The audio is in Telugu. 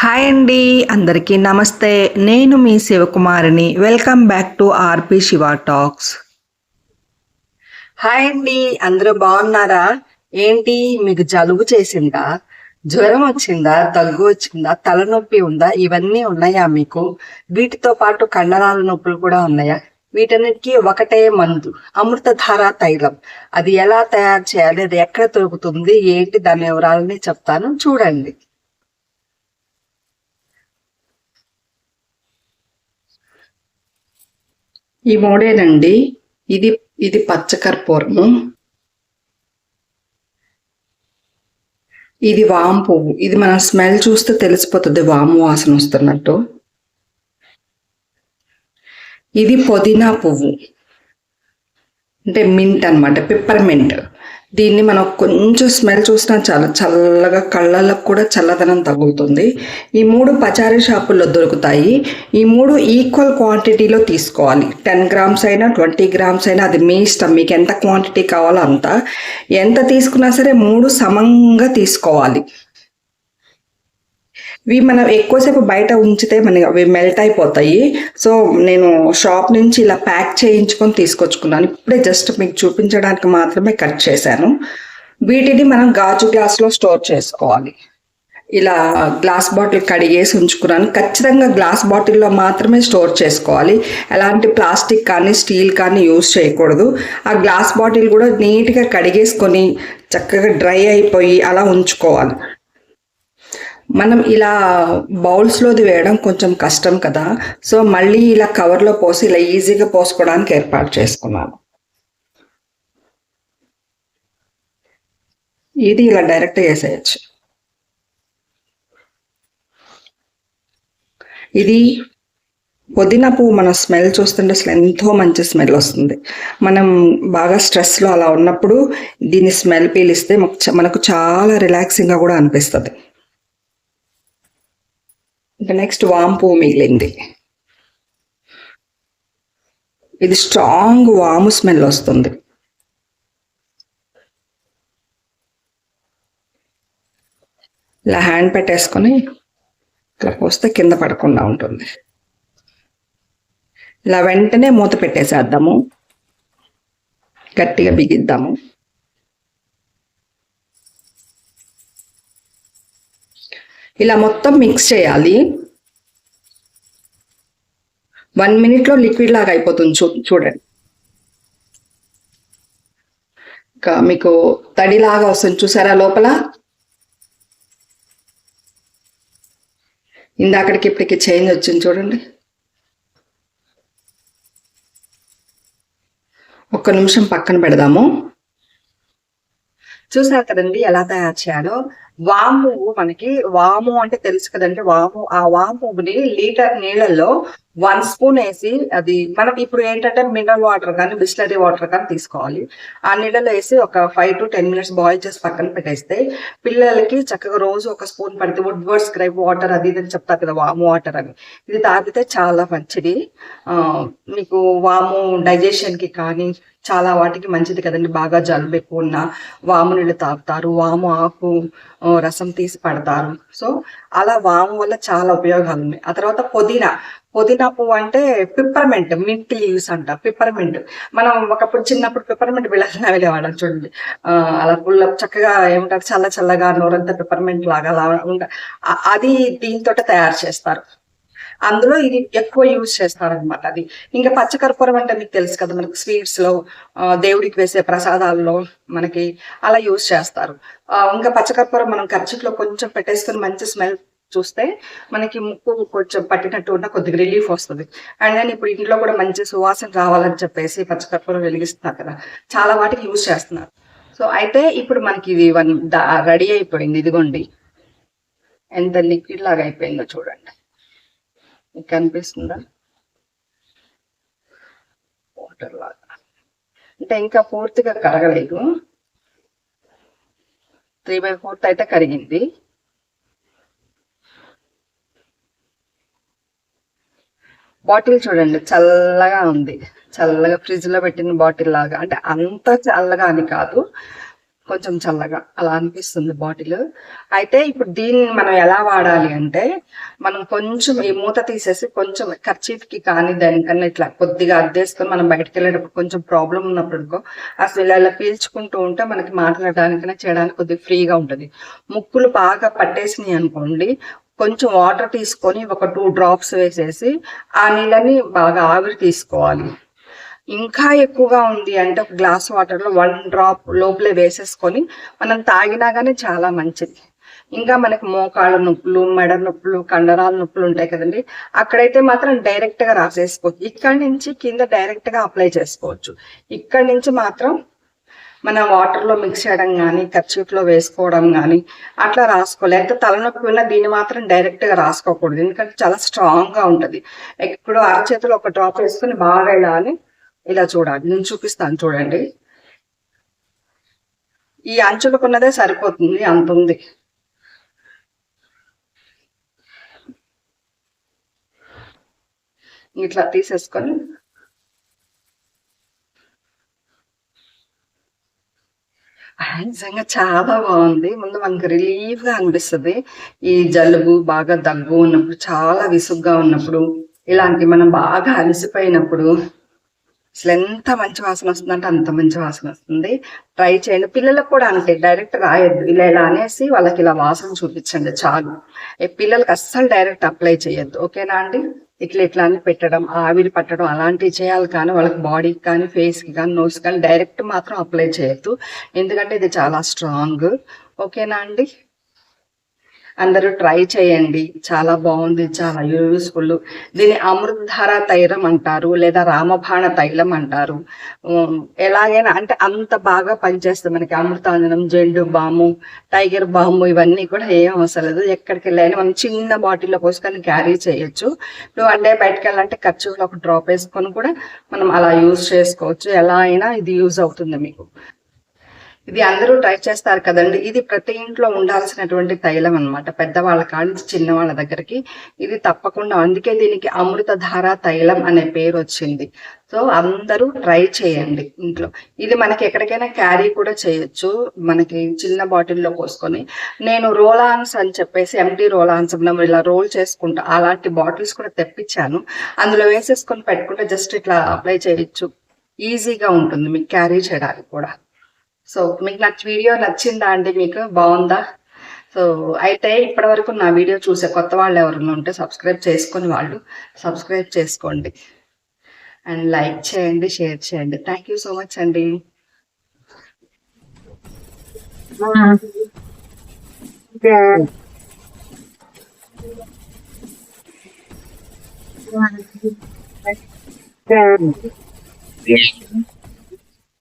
హాయ్ అండి అందరికీ నమస్తే. నేను మీ శివకుమారిని. Welcome back to RP Shiva talks hi అండి అందరూ బాగున్నారా? ఏంటి మీకు జలుబు చేసిందా? జ్వరం వచ్చిందా? దగ్గు వచ్చిందా? తలనొప్పి ఉందా? ఇవన్నీ ఉన్నాయా మీకు? వీటితో పాటు కండరాల నొప్పులు కూడా ఉన్నాయా? వీటన్నిటికీ ఒకటే మందు అమృతధార తైలం. అది ఎలా తయారు చేయాలి? అది ఎక్కడ దొరుకుతుంది? ఏంటి? దాని వివరాలని చెప్తాను. చూడండి. ఈ మూడేనండి. ఇది ఇది పచ్చకర్పూరము ఇది వాము పువ్వు. ఇది మనం స్మెల్ చూస్తే తెలిసిపోతుంది వాము వాసన వస్తున్నట్టు. ఇది పుదీనా పువ్వు. అంటే మింట్ అనమాట పిప్పర్మింట్ దీన్ని మనం కొంచెం స్మెల్ చూసినా చాలా చల్లగా కళ్ళలకు కూడా చల్లదనం తగులుతుంది. ఈ మూడు పచారీ షాపుల్లో దొరుకుతాయి. ఈ మూడు ఈక్వల్ క్వాంటిటీలో తీసుకోవాలి. టెన్ గ్రామ్స్ అయినా ట్వంటీ గ్రామ్స్ అయినా అది మీ ఇష్టం. మీకు ఎంత క్వాంటిటీ కావాలో అంత. ఎంత తీసుకున్నా సరే మూడు సమంగా తీసుకోవాలి. ఇవి మనం ఎక్కువసేపు బయట ఉంచితే మనకి అవి మెల్ట్ అయిపోతాయి. సో నేను షాప్ నుంచి ఇలా ప్యాక్ చేయించుకొని తీసుకొచ్చుకున్నాను. ఇప్పుడే జస్ట్ మీకు చూపించడానికి మాత్రమే కట్ చేశాను. వీటిని మనం గాజు గ్లాస్లో స్టోర్ చేసుకోవాలి. ఇలా గ్లాస్ బాటిల్ కడిగేసి ఉంచుకున్నాను. ఖచ్చితంగా గ్లాస్ బాటిల్లో మాత్రమే స్టోర్ చేసుకోవాలి. ఎలాంటి ప్లాస్టిక్ కానీ స్టీల్ కానీ యూజ్ చేయకూడదు. ఆ గ్లాస్ బాటిల్ కూడా నీట్గా కడిగేసుకొని చక్కగా డ్రై అయిపోయి అలా ఉంచుకోవాలి. మనం ఇలా బౌల్స్లోది వేయడం కొంచెం కష్టం కదా. సో మళ్ళీ ఇలా కవర్లో పోసి ఇలా ఈజీగా పోసుకోవడానికి ఏర్పాటు చేసుకున్నాను. ఇది ఇలా డైరెక్ట్ వేసేయచ్చు. ఇది పుదీనా పువ్వు మన స్మెల్ చూస్తుంటే అసలు ఎంతో మంచి స్మెల్ వస్తుంది. మనం బాగా స్ట్రెస్లో అలా ఉన్నప్పుడు దీన్ని స్మెల్ పీలిస్తే మనకు చాలా రిలాక్సింగ్గా కూడా అనిపిస్తుంది. ఇంకా నెక్స్ట్ వాంపు మిగిలింది. ఇది స్ట్రాంగ్ వాము స్మెల్ వస్తుంది. ఇలా హ్యాండ్ పెట్టేసుకొని ఇట్లా పోస్తే కింద పడకుండా ఉంటుంది. ఇలా వెంటనే మూత పెట్టేసేద్దాము. గట్టిగా బిగిద్దాము. ఇలా మొత్తం మిక్స్ చేయాలి. వన్ మినిట్లో లిక్విడ్ లాగా అయిపోతుంది చూ చూడండి. ఇంకా మీకు తడిలాగా వస్తుంది చూసారా లోపల? ఇందాకడికి ఇప్పటికి చేంజ్ వచ్చింది చూడండి. ఒక్క నిమిషం పక్కన పెడదాము. చూసారు కదండి ఎలా తయారు చేయాలో? వాము మనకి వాము అంటే తెలుసు కదండి వాము ఆ వాముని లీటర్ నీళ్ళల్లో వన్ స్పూన్ వేసి అది మనం ఇప్పుడు ఏంటంటే మినరల్ వాటర్ కానీ బిస్లరీ వాటర్ కానీ తీసుకోవాలి. ఆ నీళ్ళలో వేసి ఒక five to ten minutes boil చేసి పక్కన పెట్టేస్తే పిల్లలకి చక్కగా రోజు ఒక స్పూన్ పడితే వుడ్ వర్డ్ స్క్రైబ్ వాటర్ అది ఇది అని చెప్తారు కదా వాము వాటర్ అని. ఇది తాగితే చాలా మంచిది. మీకు వాము డైజెషన్కి కానీ చాలా వాటికి మంచిది కదండి. బాగా జలుబు ఎక్కువ ఉన్న వాము నీళ్ళు తాగుతారు వాము ఆకు రసం తీసి పడతారు. సో అలా వాము వల్ల చాలా ఉపయోగాలు ఉన్నాయి. ఆ తర్వాత పుదీనా. పుదీనా పువ్వు అంటే పిప్పర్మెంట్ మింట్ లీవ్స్ అంట పిప్పర్మెంట్ మనం ఒకప్పుడు చిన్నప్పుడు పిప్పర్మెంట్ వెళ్ళాలని వెళ్ళేవాళ్ళం చూడండి. అలా పుల్ల చక్కగా ఏమంటారు చల్ల చల్లగా నోరంతా పిప్పర్మెంట్ లాగా అలా అది దీంతో తయారు చేస్తారు. అందులో ఇది ఎక్కువ యూజ్ చేస్తారనమాట అది. ఇంకా పచ్చకర్పూరం అంటే మీకు తెలుసు కదా మనకి స్వీట్స్లో దేవుడికి వేసే ప్రసాదాల్లో మనకి అలా యూజ్ చేస్తారు. ఇంకా పచ్చకర్పూరం మనం ఖర్చులో కొంచెం పెట్టేసుకుని మంచి స్మెల్ చూస్తే మనకి ముక్కు కొంచెం పట్టినట్టు ఉన్న కొద్దిగా రిలీఫ్ వస్తుంది. అండ్ దెన్ ఇప్పుడు ఇంట్లో కూడా మంచి సువాసన రావాలని చెప్పేసి పచ్చకర్పూరం వెలిగిస్తున్నారు కదా. చాలా వాటికి యూజ్ చేస్తున్నారు. సో అయితే ఇప్పుడు మనకి ఇది వన్ రెడీ అయిపోయింది ఇదిగోండి. ఎంత లిక్విడ్ లాగా అయిపోయిందో చూడండి. మీకు కనిపిస్తుందా? వాటర్ లాగా. అంటే ఇంకా పూర్తిగా కరగలేదు. త్రీ బై ఫోర్త్ అయితే కరిగింది. బాటిల్ చూడండి చల్లగా ఉంది. చల్లగా ఫ్రిడ్జ్లో పెట్టిన బాటిల్ లాగా. అంటే అంత చల్లగా అని కాదు కొంచెం చల్లగా అలా అనిపిస్తుంది బాటిల్. అయితే ఇప్పుడు దీన్ని మనం ఎలా వాడాలి అంటే మనం కొంచెం ఈ మూత తీసేసి కొంచెం ఖర్చీఫ్కి కానీ దానికన్నా ఇట్లా కొద్దిగా అద్దేసుకొని మనం బయటకు వెళ్ళేటప్పుడు కొంచెం ప్రాబ్లం ఉన్నప్పుడు అనుకో, అసలు ఇలా ఇలా పీల్చుకుంటూ ఉంటే మనకి మాట్లాడడానికైనా చేయడానికి కొద్దిగా ఫ్రీగా ఉంటుంది. ముక్కులు బాగా పట్టేసినాయి అనుకోండి కొంచెం వాటర్ తీసుకొని ఒక టూ డ్రాప్స్ వేసేసి ఆ నీళ్ళని బాగా ఆవిరి తీసుకోవాలి. ఇంకా ఎక్కువగా ఉంది అంటే ఒక గ్లాస్ వాటర్లో వన్ డ్రాప్ లోపలే వేసేసుకొని మనం తాగినా గానీ చాలా మంచిది. ఇంకా మనకి మోకాళ్ళ నొప్పులు మెడ నొప్పులు కండరాల నొప్పులు ఉంటాయి కదండి. అక్కడైతే మాత్రం డైరెక్ట్గా రాసేసుకోవచ్చు ఇక్కడ నుంచి కింద డైరెక్ట్గా అప్లై చేసుకోవచ్చు. ఇక్కడ నుంచి మాత్రం మన వాటర్లో మిక్స్ చేయడం కానీ కర్చీఫ్లో వేసుకోవడం కానీ అట్లా రాసుకోవాలి. తలనొప్పి ఉన్న దీన్ని మాత్రం డైరెక్ట్గా రాసుకోకూడదు. ఎందుకంటే చాలా స్ట్రాంగ్గా ఉంటుంది. ఇప్పుడు అరచేతిలో ఒక డ్రాప్ వేసుకొని బాగా ఇలా అని ఇలా చూడాలి. నేను చూపిస్తాను చూడండి. ఈ అంచులకున్నదే సరిపోతుంది. అంత ఉంది. ఇట్లా తీసేసుకొని నిజంగా చాలా బాగుంది. ముందు మనకి రిలీఫ్గా అనిపిస్తుంది. ఈ జలుబు బాగా దగ్గు ఉన్నప్పుడు చాలా విసుగ్గా ఉన్నప్పుడు ఇలాంటి మనం బాగా అలసిపోయినప్పుడు అసలు ఎంత మంచి వాసన వస్తుందంటే అంత మంచి వాసన వస్తుంది. ట్రై చేయండి. పిల్లలకు కూడా అంతే. డైరెక్ట్ రాయొద్దు. ఇలా ఇలా అనేసి వాళ్ళకి ఇలా వాసన చూపించండి చాలు. పిల్లలకి అస్సలు డైరెక్ట్ అప్లై చేయొద్దు. ఓకేనా అండి? ఇట్లా ఇట్లా అని పెట్టడం ఆవిరి పట్టడం అలాంటివి చేయాలి కానీ వాళ్ళకి బాడీకి కానీ ఫేస్కి కానీ నోస్ కానీ డైరెక్ట్ మాత్రం అప్లై చేయొద్దు. ఎందుకంటే ఇది చాలా స్ట్రాంగ్ ఓకేనా అండి? అందరూ ట్రై చేయండి. చాలా బాగుంది. చాలా యూస్ఫుల్. దీన్ని అమృతధార తైలం అంటారు లేదా రామబాణ తైలం అంటారు. ఎలాగైనా అంటే అంత బాగా పనిచేస్తుంది మనకి అమృతాంజనం జెండు బాము టైగర్ బాము ఇవన్నీ కూడా ఏం అవసరం లేదు. ఎక్కడికి వెళ్ళైనా మనం చిన్న బాటిల్లో పోసుకొని క్యారీ చేయొచ్చు. నువ్వు అంటే బయటకు వెళ్ళాలంటే ఖర్చులో ఒక డ్రాప్ వేసుకొని కూడా మనం అలా యూజ్ చేసుకోవచ్చు. ఎలా అయినా ఇది యూజ్ అవుతుంది మీకు. ఇది అందరూ ట్రై చేస్తారు కదండి. ఇది ప్రతి ఇంట్లో ఉండాల్సినటువంటి తైలం అన్నమాట. పెద్దవాళ్ళ కాడి చిన్నవాళ్ళ దగ్గరికి ఇది తప్పకుండా. అందుకే దీనికి అమృతధార తైలం అనే పేరు వచ్చింది. సో అందరూ ట్రై చేయండి ఇంట్లో. ఇది మనకి ఎక్కడికైనా క్యారీ కూడా చేయొచ్చు. మనకి చిన్న బాటిల్లో పోసుకొని. నేను రోలాన్స్ అని చెప్పేసి ఎంటీ రోలాన్స్ మనం ఇలా రోల్ చేసుకుంటా అలాంటి బాటిల్స్ కూడా తెప్పించాను. అందులో వేసేసుకొని పెట్టుకుంటే జస్ట్ ఇట్లా అప్లై చేయొచ్చు. ఈజీగా ఉంటుంది. మీకు క్యారీ చేయడానికి కూడా. సో మీకు నచ్చ వీడియో నచ్చిందా అండి మీకు బాగుందా? సో అయితే ఇప్పటి వరకు నా వీడియో చూసే కొత్త వాళ్ళు ఎవరైనా ఉంటే సబ్స్క్రైబ్ చేసుకుని వాళ్ళు సబ్స్క్రైబ్ చేసుకోండి. అండ్ లైక్ చేయండి షేర్ చేయండి. థ్యాంక్ యూ సో మచ్ అండి. Yeah.